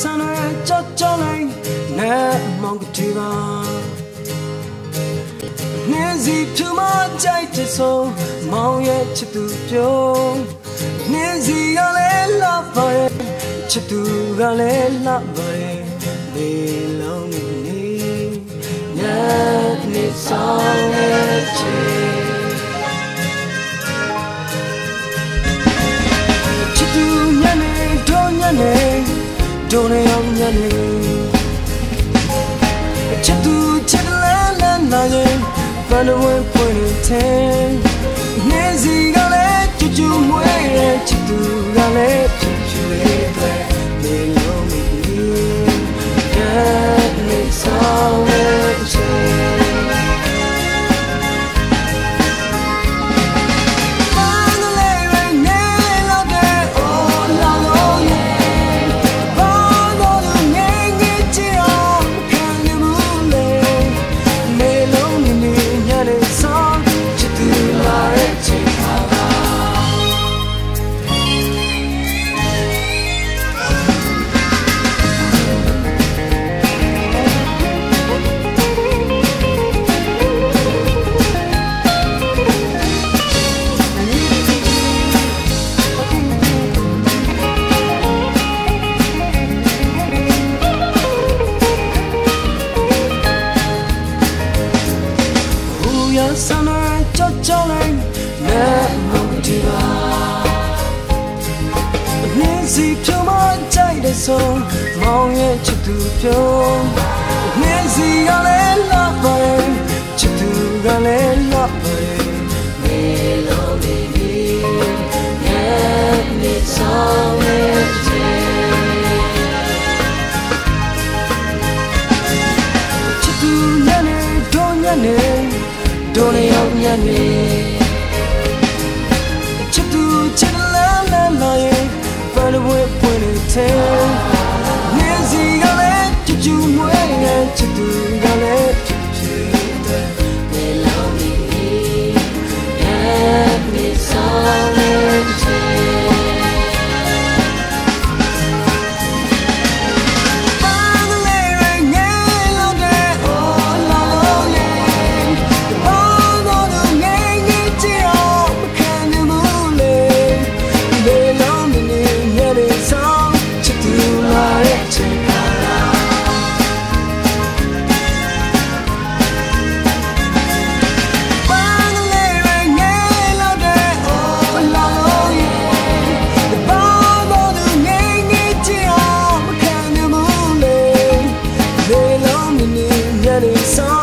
ဆန်ရကြောက်ကြောက်လိုက်နဲ့မောင်ကတိပါနေစီဖြူမကြိုက်တဲ့ဆုံးမောင်ရဲ့ချစ်သူပြုံးနေစီကလည်းလာပါရဲ့ချစ်သူကလည်းလာပါရဲ့ဒီလုံးနေညနေဆောင်ရဲ့ချစ် ဒုံနေအောင်ညနေချစ်သူချစ်လန်းလန်းနာရင်ဘန်ဝင်ပွင့်တဲ့နေစီကလည်းချူချူမွေးရဲ့ချစ်သူကလည်း 지켜만 짜이래서 멍에 쳐두죠 내 시간에 라바에 쳐두간에 라바에 멜로디니 내 성에 쳐두냐네 도냐네 돈이 없냐네 쳐두 쳐두 라라라에 whip when it tears. song.